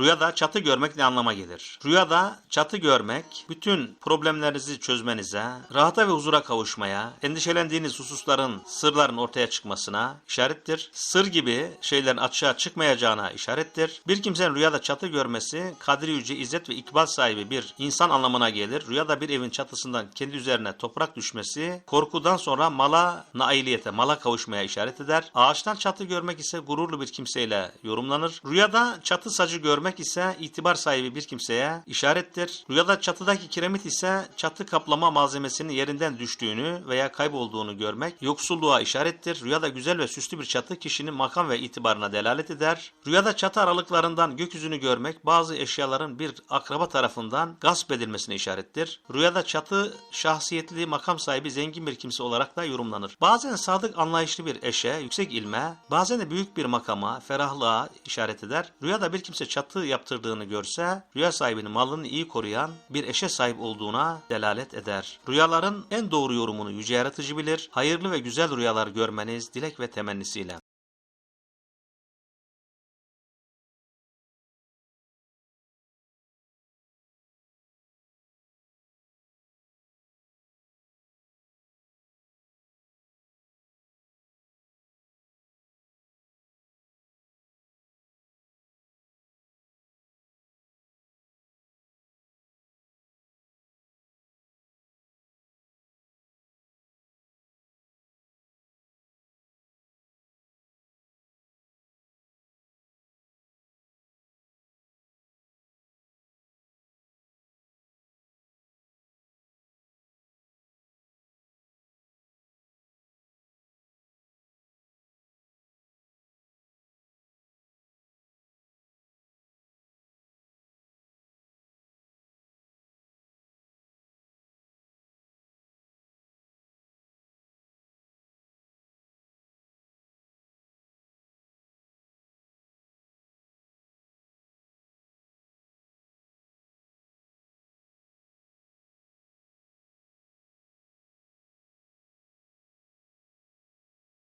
Rüyada çatı görmek ne anlama gelir? Rüyada çatı görmek bütün problemlerinizi çözmenize, rahata ve huzura kavuşmaya, endişelendiğiniz hususların, sırların ortaya çıkmasına işarettir. Sır gibi şeylerin açığa çıkmayacağına işarettir. Bir kimsenin rüyada çatı görmesi, kadri yüce, izzet ve ikbal sahibi bir insan anlamına gelir. Rüyada bir evin çatısından kendi üzerine toprak düşmesi, korkudan sonra mala, nailiyete, mala kavuşmaya işaret eder. Ağaçtan çatı görmek ise gururlu bir kimseyle yorumlanır. Rüyada çatı sacı görmek ise itibar sahibi bir kimseye işarettir. Rüyada çatıdaki kiremit ise çatı kaplama malzemesinin yerinden düştüğünü veya kaybolduğunu görmek yoksulluğa işarettir. Rüyada güzel ve süslü bir çatı kişinin makam ve itibarına delalet eder. Rüyada çatı aralıklarından gökyüzünü görmek bazı eşyaların bir akraba tarafından gasp edilmesine işarettir. Rüyada çatı şahsiyetli makam sahibi zengin bir kimse olarak da yorumlanır. Bazen sadık anlayışlı bir eşe, yüksek ilme, bazen de büyük bir makama, ferahlığa işaret eder. Rüyada bir kimse çatı yaptırdığını görse, rüya sahibinin malını iyi koruyan bir eşe sahip olduğuna delalet eder. Rüyaların en doğru yorumunu yüce yaratıcı bilir. Hayırlı ve güzel rüyalar görmeniz dilek ve temennisiyle.